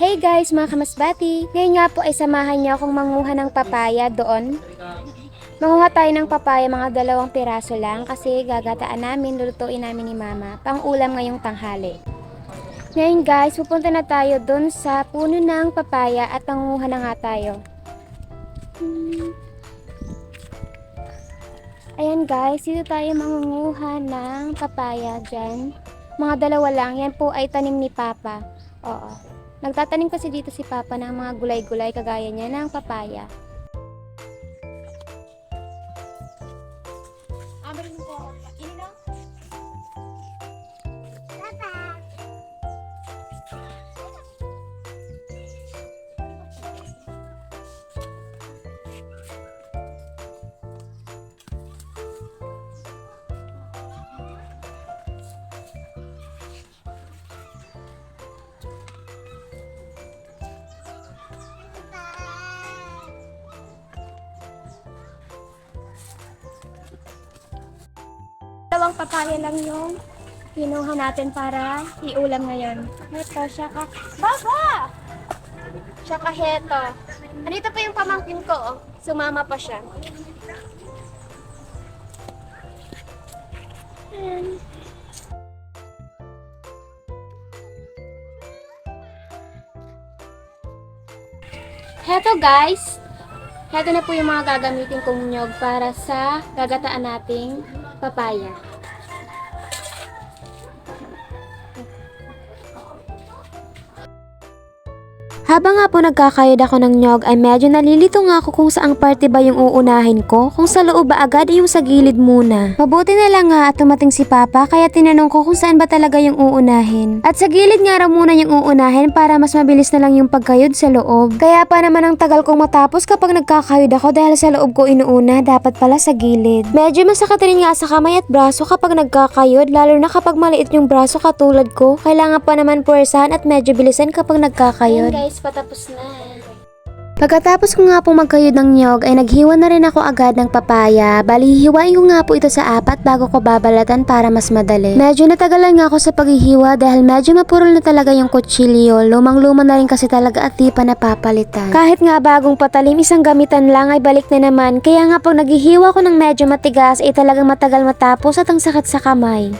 Hey guys, mga kamasbati! Ngayon nga po ay samahan niyo akong manguha ng papaya doon. Manguha tayo ng papaya mga dalawang piraso lang kasi gagataan namin, lulutuin namin ni mama pang ulam ngayong tanghali. Ngayon guys, pupunta na tayo doon sa puno ng papaya at manguha na nga tayo. Ayan guys, dito tayo mangunguha ng papaya dyan. Mga dalawa lang, yan po ay tanim ni Papa. Oo. Nagtatanim kasi dito si Papa ng mga gulay-gulay kagaya niya ng papaya. Dalawang papaya lang yung kinuha natin para iulam ngayon. Heto, saka... Baba! Saka heto. Andito pa yung pamangkin ko, oh. Sumama pa siya. Ayan. Heto guys, Heto na po yung mga gagamitin kong nyog para sa gagataan nating papaya. Habang nga po nagkakayod ako ng nyog ay medyo nalilito nga ako kung saang parte ba yung uunahin ko, kung sa loob ba agad ay yung sa gilid muna. Mabuti na lang nga at tumating si Papa kaya tinanong ko kung saan ba talaga yung uunahin. At sa gilid nga raw muna yung uunahin para mas mabilis na lang yung pagkayod sa loob. Kaya pa naman ang tagal kong matapos kapag nagkakayod ako dahil sa loob ko inuuna dapat pala sa gilid. Medyo masakit rin nga sa kamay at braso kapag nagkakayod lalo na kapag maliit yung braso katulad ko. Kailangan pa naman puwersahan at medyo bilisan kapag nagkakayod. guys, patapos na. Pagkatapos ko nga po magkayod ng nyog ay naghiwa na rin ako agad ng papaya. Bali, hiwain ko nga po ito sa apat bago ko babalatan para mas madali. Medyo natagalan nga ako sa paghihiwa dahil medyo mapurol na talaga yung kutsilyo. Lumang-luma na rin kasi talaga at di pa napapalitan. Kahit nga bagong patalim isang gamitan lang ay balik na naman. Kaya nga pag naghihiwa ko ng medyo matigas ay talagang matagal matapos at ang sakit sa kamay.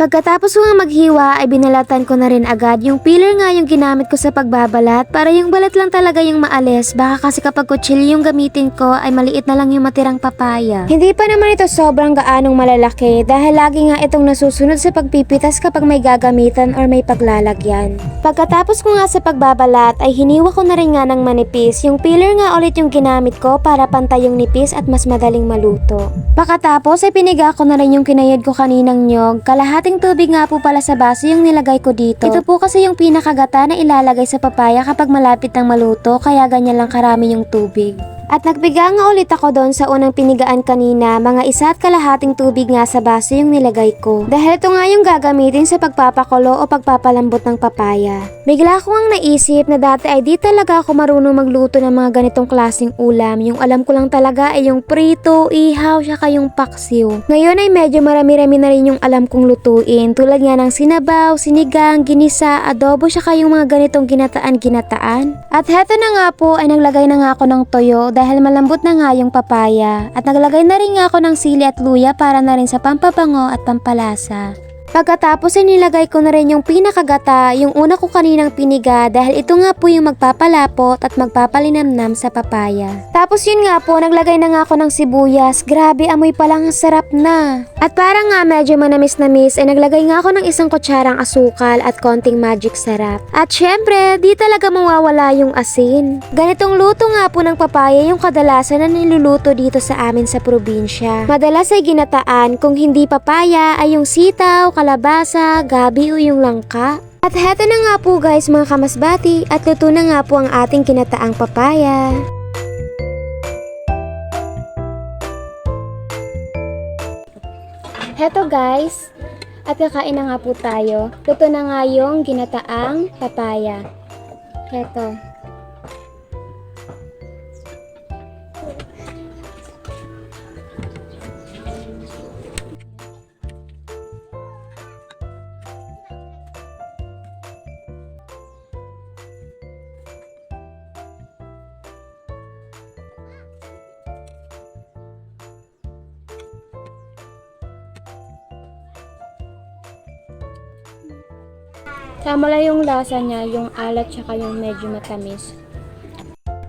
Pagkatapos ko nga maghiwa ay binalatan ko na rin agad yung peeler nga yung ginamit ko sa pagbabalat para yung balat lang talaga yung maalis baka kasi kapag kutsilyo yung gamitin ko ay maliit na lang yung matirang papaya. Hindi pa naman ito sobrang gaanong malalaki dahil lagi nga itong nasusunod sa pagpipitas kapag may gagamitan or may paglalagyan. Pagkatapos ko nga sa pagbabalat ay hiniwa ko na rin nga ng manipis yung peeler nga ulit yung ginamit ko para pantay yung nipis at mas madaling maluto. Pagkatapos ay piniga ko na rin yung kinayod ko kaninang nyog kalahating tubig nga po pala sa baso yung nilagay ko dito. Ito po kasi yung pinakagata na ilalagay sa papaya kapag malapit ng maluto kaya ganyan lang karami yung tubig. At nagbiga nga ulit ako doon sa unang pinigaan kanina, mga isa at kalahating tubig nga sa baso yung nilagay ko. Dahil ito nga yung gagamitin sa pagpapakulo o pagpapalambot ng papaya. Bigla ko ang naisip na dati ay di talaga ako marunong magluto ng mga ganitong klaseng ulam. Yung alam ko lang talaga ay yung prito, ihaw, saka yung paksiw. Ngayon ay medyo marami-rami na rin yung alam kong lutuin. Tulad nga ng sinabaw, sinigang, ginisa, adobo, saka yung mga ganitong ginataan-ginataan. At heto na nga po ay naglagay na nga ako ng toyo dahil malambot na nga yung papaya. At naglagay na rin nga ako ng sili at luya para na rin sa pampabango at pampalasa. Pagkatapos ay nilagay ko na rin yung pinakagata, yung una ko kaninang piniga dahil ito nga po yung magpapalapot at magpapalinamnam sa papaya. Tapos yun nga po, naglagay na nga ako ng sibuyas. Grabe, amoy pa lang ang sarap na. At para nga medyo manamis-namis ay naglagay nga ako ng isang kutsarang asukal at konting magic sarap. At syempre, di talaga mawawala yung asin. Ganitong luto nga po ng papaya yung kadalasan na niluluto dito sa amin sa probinsya. Madalas ay ginataan, kung hindi papaya ay yung sitaw, kalabasa, gabi o yung langka. At heto na nga po guys mga kamasbati at luto na nga po ang ating kinataang papaya. Heto guys, at kakain na nga po tayo. Luto na nga yung ginataang papaya. Heto. Tama lang yung lasa niya, yung alat tsaka yung medyo matamis.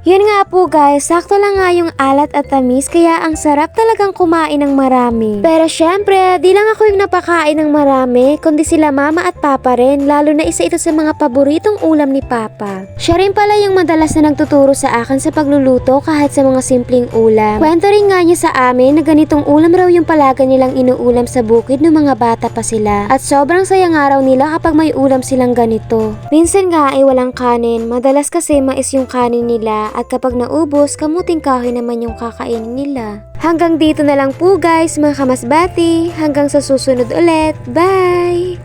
Yun nga po guys, sakto lang nga yung alat at tamis kaya ang sarap talagang kumain ng marami. Pero syempre, di lang ako yung napakain ng marami, kundi sila mama at papa rin, lalo na isa ito sa mga paboritong ulam ni papa. Siya rin pala yung madalas na nagtuturo sa akin sa pagluluto kahit sa mga simpleng ulam. Kwento rin nga niya sa amin na ganitong ulam raw yung palaga nilang inuulam sa bukid ng mga bata pa sila. At sobrang saya nga raw nila kapag may ulam silang ganito. Minsan nga ay walang kanin, madalas kasi mais yung kanin nila at kapag naubos, kamuting kahoy naman yung kakainin nila. Hanggang dito na lang po guys mga kamasbati. Hanggang sa susunod ulit. Bye!